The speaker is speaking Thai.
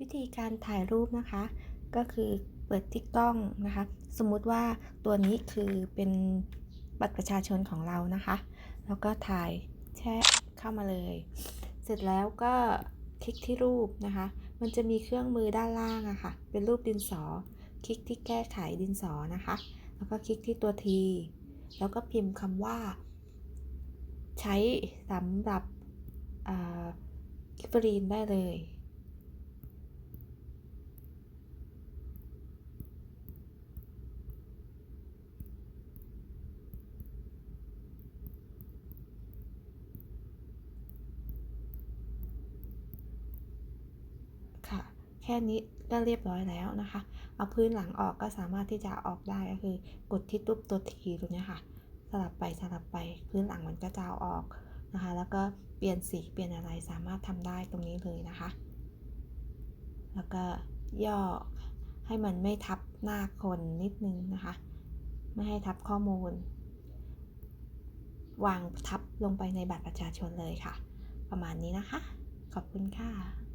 วิธีการถ่ายรูปนะคะ ก็คือเปิดที่กล้องนะคะ สมมุติว่าตัวนี้คือเป็นบัตรประชาชนของเรานะคะ แล้วก็ถ่ายแช่เข้ามาเลย เสร็จแล้วก็คลิกที่รูปนะคะ มันจะมีเครื่องมือด้านล่างอะค่ะ เป็นรูปดินสอ คลิกที่แก้ไขดินสอนะคะ แล้วก็คลิกที่ตัวทีแล้วก็พิมพ์คำว่า ใช้สำหรับกิฟรีนได้เลย ค่ะแค่นี้ก็เรียบร้อยแล้วนะคะ เอาพื้นหลังออกก็สามารถที่จะออกได้ก็คือกดที่ตุ๊บตัวทีตรงนี้ค่ะสลับไปสลับไปพื้นหลังมันก็จะเอาออกนะคะ แล้วก็เปลี่ยนสีเปลี่ยนอะไรสามารถทำได้ตรงนี้เลยนะคะ แล้วก็ย่อให้มันไม่ทับหน้าคนนิดนึงนะคะ ไม่ให้ทับข้อมูล วางทับลงไปในบัตรประชาชนเลยค่ะ ประมาณนี้นะคะ ขอบคุณค่ะ